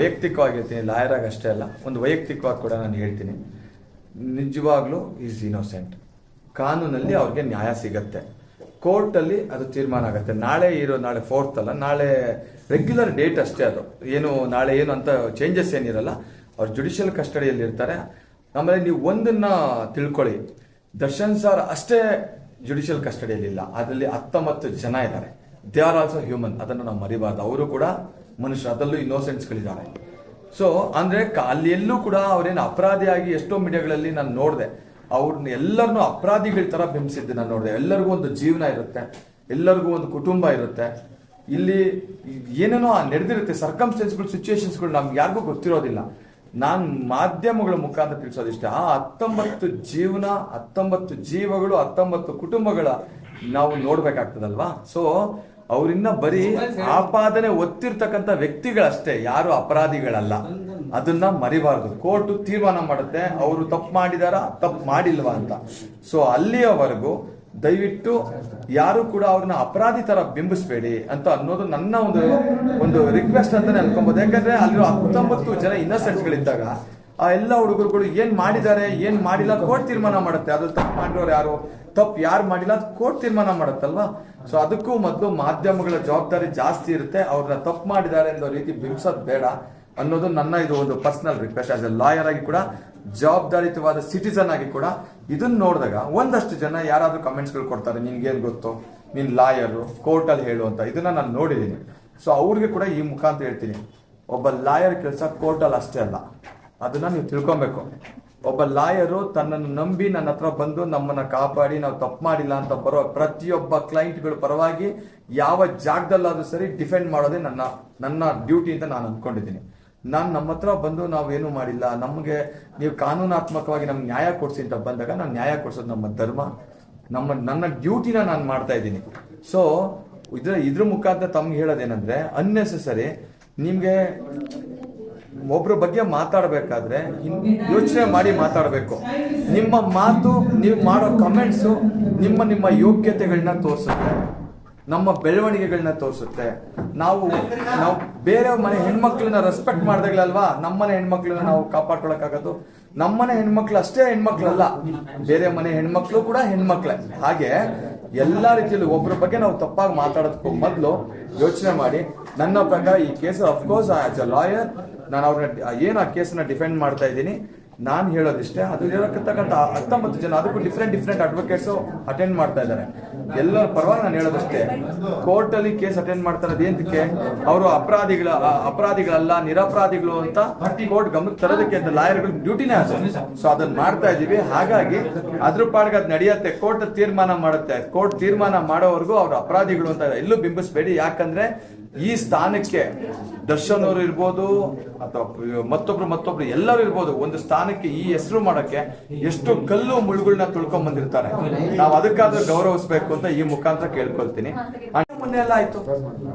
ವೈಯಕ್ತಿಕವಾಗಿರ್ತೀನಿ lawyer ಆಗಿ ಅಷ್ಟೇ ಅಲ್ಲ, ಒಂದು ವೈಯಕ್ತಿಕವಾಗಿ ಕೂಡ ನಾನು ಹೇಳ್ತೀನಿ. ನಿಜವಾಗ್ಲೂ ಈಸ್ ಇನೋಸೆಂಟ್ ಕಾನೂನಲ್ಲಿ ಅವ್ರಿಗೆ ನ್ಯಾಯ ಸಿಗತ್ತೆ. ಕೋರ್ಟಲ್ಲಿ ಅದು ತೀರ್ಮಾನ ಆಗುತ್ತೆ. ನಾಳೆ ಇರೋ, ನಾಳೆ ಫೋರ್ತ್ ಅಲ್ಲ, ನಾಳೆ ರೆಗ್ಯುಲರ್ ಡೇಟ್ ಅಷ್ಟೇ ಅದು. ಏನು, ನಾಳೆ ಏನು ಅಂತ ಚೇಂಜಸ್ ಏನಿರಲ್ಲ, ಅವ್ರು ಜುಡಿಷಿಯಲ್ ಕಸ್ಟಡಿಯಲ್ಲಿ ಇರ್ತಾರೆ. ಆಮೇಲೆ ನೀವು ಒಂದನ್ನ ತಿಳ್ಕೊಳ್ಳಿ. ದರ್ಶನ್ ಸರ್ ಅಷ್ಟೇ ಜುಡಿಷಿಯಲ್ ಕಸ್ಟಡಿಯಲ್ಲಿ ಇಲ್ಲ. ಅದರಲ್ಲಿ ಹತ್ತೊಂಬತ್ತು ಜನ ಇದ್ದಾರೆ. ದೇ ಆರ್ ಆಲ್ಸೋ ಹ್ಯೂಮನ್ ಅದನ್ನು ನಾವು ಮರಿಬಾರ್ದು. ಅವರು ಕೂಡ ಮನುಷ್ಯ. ಅದರಲ್ಲೂ ಇನ್ನೋಸೆಂಟ್ಸ್ಗಳಿದ್ದಾರೆ ಸೊ ಅಂದರೆ ಅಲ್ಲಿ ಎಲ್ಲೂ ಕೂಡ ಅವರೇನು ಅಪರಾಧಿಯಾಗಿ ಎಷ್ಟೋ ಮೀಡಿಯಾಗಳಲ್ಲಿ ನಾನು ನೋಡಿದೆ. ಅವ್ರನ್ನ ಎಲ್ಲರನ್ನೂ ಅಪರಾಧಿಗಳ ಥರ ಬಿಂಬಿಸಿದ್ದೆ ನಾನು ನೋಡಿದೆ. ಎಲ್ಲರಿಗೂ ಒಂದು ಜೀವನ ಇರುತ್ತೆ. ಎಲ್ಲರಿಗೂ ಒಂದು ಕುಟುಂಬ ಇರುತ್ತೆ. ಇಲ್ಲಿ ಏನೇನೋ ನಡೆದಿರುತ್ತೆ ಸರ್ಕಮ್ಸ್ಟೆನ್ಸ್ಗಳು ಸಿಚುವೇಶನ್ಸ್ಗಳು ನಮ್ಗೆ ಯಾರಿಗೂ ಗೊತ್ತಿರೋದಿಲ್ಲ. ನಾನು ಮಾಧ್ಯಮಗಳ ಮುಖಾಂತರ ತಿಳಿಸೋದಿಷ್ಟ. ಆ ಹತ್ತೊಂಬತ್ತು ಜೀವನ, ಹತ್ತೊಂಬತ್ತು ಜೀವಗಳು, ಹತ್ತೊಂಬತ್ತು ಕುಟುಂಬಗಳ ನಾವು ನೋಡ್ಬೇಕಾಗ್ತದಲ್ವಾ? ಸೊ ಅವರಿನ್ನ ಬರೀ ಆಪಾದನೆ ಒತ್ತಿರ್ತಕ್ಕಂಥ ವ್ಯಕ್ತಿಗಳಷ್ಟೇ, ಯಾರು ಅಪರಾಧಿಗಳಲ್ಲ. ಅದನ್ನ ಮರಿಬಾರದು. ಕೋರ್ಟ್ ತೀರ್ಮಾನ ಮಾಡುತ್ತೆ, ಅವರು ತಪ್ಪು ಮಾಡಿದಾರ, ತಪ್ಪು ಮಾಡಿಲ್ವಾ ಅಂತ. ಸೊ ಅಲ್ಲಿಯವರೆಗೂ ದಯವಿಟ್ಟು ಯಾರು ಕೂಡ ಅವ್ರನ್ನ ಅಪರಾಧಿ ತರ ಬಿಂಬಿಸ್ಬೇಡಿ ಅಂತ ಅನ್ನೋದು ನನ್ನ ಒಂದು ಒಂದು ರಿಕ್ವೆಸ್ಟ್ ಅಂತಾನೆ ಅನ್ಕೊಬಹುದು ಯಾಕಂದ್ರೆ ಅಲ್ಲಿರೋ ಹತ್ತೊಂಬತ್ತು ಜನ ಇನ್ನೋಸೆಂಟ್ಗಳಿದ್ದಾಗ ಗಳಿದ್ದಾಗ ಆ ಎಲ್ಲ ಹುಡುಗರುಗಳು ಏನ್ ಮಾಡಿದ್ದಾರೆ, ಏನ್ ಮಾಡಿಲ್ಲ ಕೋರ್ಟ್ ತೀರ್ಮಾನ ಮಾಡುತ್ತೆ. ಅದು ತಪ್ಪು ಮಾಡಿರೋರು ಯಾರು? ತಪ್ಪು ಯಾರು ಮಾಡಿಲ್ಲ ಅದು ಕೋರ್ಟ್ ತೀರ್ಮಾನ ಮಾಡುತ್ತಲ್ವಾ? ಸೊ ಅದಕ್ಕೂ ಮೊದಲು ಮಾಧ್ಯಮಗಳ ಜವಾಬ್ದಾರಿ ಜಾಸ್ತಿ ಇರುತ್ತೆ. ಅವ್ರನ್ನ ತಪ್ಪು ಮಾಡಿದ್ದಾರೆ ಅನ್ನೋ ರೀತಿ ಬಿಂಬಿಸೋದು ಬೇಡ ಅನ್ನೋದು ನನ್ನ ಇದು ಒಂದು personal request as a lawyer ಆಗಿ ಕೂಡ ಜವಾಬ್ದಾರಿತವಾದ ಸಿಟಿಸನ್ ಆಗಿ ಕೂಡ ಇದನ್ನ ನೋಡಿದಾಗ ಒಂದಷ್ಟು ಜನ ಯಾರಾದ್ರೂ ಕಮೆಂಟ್ಸ್ಗಳು ಕೊಡ್ತಾರೆ, ನಿನ್ಗೇನು ಗೊತ್ತು? ನೀನ್ ಲಾಯರು ಕೋರ್ಟಲ್ಲಿ ಹೇಳು ಅಂತ. ಇದನ್ನ ನಾನು ನೋಡಿದ್ದೀನಿ ಸೊ ಅವ್ರಿಗೆ ಕೂಡ ಈ ಮುಖಾಂತರ ಹೇಳ್ತೀನಿ. ಒಬ್ಬ ಲಾಯರ್ ಕೆಲಸ ಕೋರ್ಟಲ್ಲಿ ಅಷ್ಟೇ ಅಲ್ಲ. ಅದನ್ನ ನೀವು ತಿಳ್ಕೊಬೇಕು. ಒಬ್ಬ ಲಾಯರು ತನ್ನನ್ನು ನಂಬಿ ನನ್ನ ಹತ್ರ ಬಂದು ನಮ್ಮನ್ನ ಕಾಪಾಡಿ, ನಾವು ತಪ್ಪು ಮಾಡಿಲ್ಲ ಅಂತ ಬರೋ ಪ್ರತಿಯೊಬ್ಬ ಕ್ಲೈಂಟ್ಗಳ ಪರವಾಗಿ ಯಾವ ಜಾಗದಲ್ಲಾದ್ರೂ ಸರಿ ಡಿಫೆಂಡ್ ಮಾಡೋದೇ ನನ್ನ ನನ್ನ ಡ್ಯೂಟಿ ಅಂತ ನಾನು ಅನ್ಕೊಂಡಿದ್ದೀನಿ ನಾನು ನಮ್ಮ ಹತ್ರ ಬಂದು ನಾವೇನು ಮಾಡಿಲ್ಲ, ನಮಗೆ ನೀವು ಕಾನೂನಾತ್ಮಕವಾಗಿ ನಮ್ಗೆ ನ್ಯಾಯ ಕೊಡ್ಸಿ ಅಂತ ಬಂದಾಗ ನಾನು ನ್ಯಾಯ ಕೊಡ್ಸೋದು ನಮ್ಮ ಧರ್ಮ, ನಮ್ಮ, ನನ್ನ ಡ್ಯೂಟಿನ ನಾನು ಮಾಡ್ತಾ ಇದ್ದೀನಿ. ಸೊ ಇದ್ರ ಇದ್ರ ಮುಖಾಂತರ ತಮ್ಗೆ ಹೇಳೋದೇನಂದ್ರೆ ಅನ್ನೆಸೆಸರಿ ನಿಮ್ಗೆ ಒಬ್ರ ಬಗ್ಗೆ ಮಾತಾಡಬೇಕಾದ್ರೆ ಯೋಚನೆ ಮಾಡಿ ಮಾತಾಡಬೇಕು. ನಿಮ್ಮ ಮಾತು, ನೀವು ಮಾಡೋ ಕಮೆಂಟ್ಸು ನಿಮ್ಮ ನಿಮ್ಮ ಯೋಗ್ಯತೆಗಳನ್ನ ತೋರಿಸುತ್ತೆ. ನಮ್ಮ ಬೆಳವಣಿಗೆಗಳನ್ನ ತೋರಿಸುತ್ತೆ. ನಾವು ನಾವು ಬೇರೆ ಮನೆ ಹೆಣ್ಮಕ್ಳನ್ನ ರೆಸ್ಪೆಕ್ಟ್ ಮಾಡ್ದಾಗ್ಲಲ್ವಾ? ನಮ್ಮನೆ ಹೆಣ್ಮಕ್ಳನ್ನ ನಾವು ಕಾಪಾಡ್ಕೊಳಕ್ಕಾಗದು? ನಮ್ಮನೆ ಹೆಣ್ಮಕ್ಳು ಅಷ್ಟೇ ಹೆಣ್ಮಕ್ಳಲ್ಲ. ಬೇರೆ ಮನೆ ಹೆಣ್ಮಕ್ಳು ಕೂಡ ಹೆಣ್ಮಕ್ಳೆ. ಹಾಗೆ ಎಲ್ಲಾ ರೀತಿಯಲ್ಲಿ ಒಬ್ಬರ ಬಗ್ಗೆ ನಾವು ತಪ್ಪಾಗಿ ಮಾತಾಡೋದಕ್ಕೂ ಮೊದಲು ಯೋಚನೆ ಮಾಡಿ. ನನ್ನ ಪ್ರಕಾರ ಈ case of course as a lawyer ನಾನು ಅವ್ರನ್ನ ಏನು ಆ ಕೇಸನ್ನ ಡಿಫೆಂಡ್ ಮಾಡ್ತಾ ಇದ್ದೀನಿ? ನಾನು ಹೇಳೋದಿಷ್ಟೇ, ಅದು ಇರತಕ್ಕಂಥ ಹತ್ತೊಂಬತ್ತು ಜನ, ಅದಕ್ಕೂ ಡಿಫ್ರೆಂಟ್ ಡಿಫ್ರೆಂಟ್ ಅಡ್ವೊಕೇಟ್ಸ್ ಅಟೆಂಡ್ ಮಾಡ್ತಾ ಇದ್ದಾರೆ. ಎಲ್ಲರ ಪರವಾಗಿ ನಾನು ಹೇಳೋದಷ್ಟೇ ಕೋರ್ಟ್ ಅಲ್ಲಿ ಕೇಸ್ ಅಟೆಂಡ್ ಮಾಡ್ತಾ ಇರೋದು ಏನಕ್ಕೆ ಅವರು ಅಪರಾಧಿಗಳ ಅಪರಾಧಿಗಳಲ್ಲ, ನಿರಪರಾಧಿಗಳು ಅಂತ ಕೋರ್ಟ್ ಗಮನಕ್ಕೆ ತರೋದಕ್ಕೆ ಅಂತ ಲಾಯರ್ಗಳ ಡ್ಯೂಟಿನೇ ಅದು. ಸೊ ಅದನ್ನ ಮಾಡ್ತಾ ಇದೀವಿ. ಹಾಗಾಗಿ ಅದ್ರ ಪಾಡ್ಗೆ ಅದು ನಡೆಯುತ್ತೆ. ಕೋರ್ಟ್ ತೀರ್ಮಾನ ಮಾಡುತ್ತೆ. ಕೋರ್ಟ್ ತೀರ್ಮಾನ ಮಾಡೋವರೆಗೂ ಅವ್ರು ಅಪರಾಧಿಗಳು ಅಂತ ಎಲ್ಲೂ ಬಿಂಬಿಸ್ಬೇಡಿ. ಯಾಕಂದ್ರೆ ಈ ಸ್ಥಾನಕ್ಕೆ ದರ್ಶನ್ ಅವರು ಇರ್ಬೋದು ಅಥವಾ ಮತ್ತೊಬ್ರು ಮತ್ತೊಬ್ರು ಎಲ್ಲರೂ ಇರ್ಬೋದು ಒಂದು ಸ್ಥಾನಕ್ಕೆ ಈ ಹೆಸರು ಮಾಡಕ್ಕೆ ಎಷ್ಟು ಕಲ್ಲು ಮುಳುಗಳನ್ನ ತುಳ್ಕೊಂಡ್ ಬಂದಿರ್ತಾರೆ. ನಾವು ಅದಕ್ಕಾದ್ರೂ ಗೌರವಿಸ್ಬೇಕು ಅಂತ ಈ ಮುಖಾಂತರ ಕೇಳ್ಕೊಳ್ತೀನಿ. ಮೊನ್ನೆ ಎಲ್ಲ ಆಯ್ತು.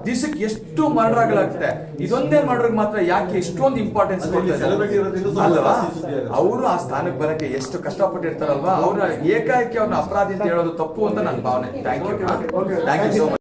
ದಿವಸಕ್ಕೆ ಎಷ್ಟು ಮರ್ಡರ್ಗಳಾಗುತ್ತೆ ಇದೊಂದೇ ಮರ್ಡರ್ ಮಾತ್ರ ಯಾಕೆ ಇಷ್ಟೊಂದು ಇಂಪಾರ್ಟೆನ್ಸ್ ಅಲ್ವಾ. ಅವರು ಆ ಸ್ಥಾನಕ್ಕೆ ಬರಕ್ಕೆ ಎಷ್ಟು ಕಷ್ಟಪಟ್ಟಿರ್ತಾರಲ್ವಾ? ಅವ್ರ ಏಕಾಏಕಿ ಅವ್ರನ್ನ ಅಪರಾಧಿ ಅಂತ ಹೇಳೋದು ತಪ್ಪು ಅಂತ ನನ್ನ ಭಾವನೆ. Thank you thank you so much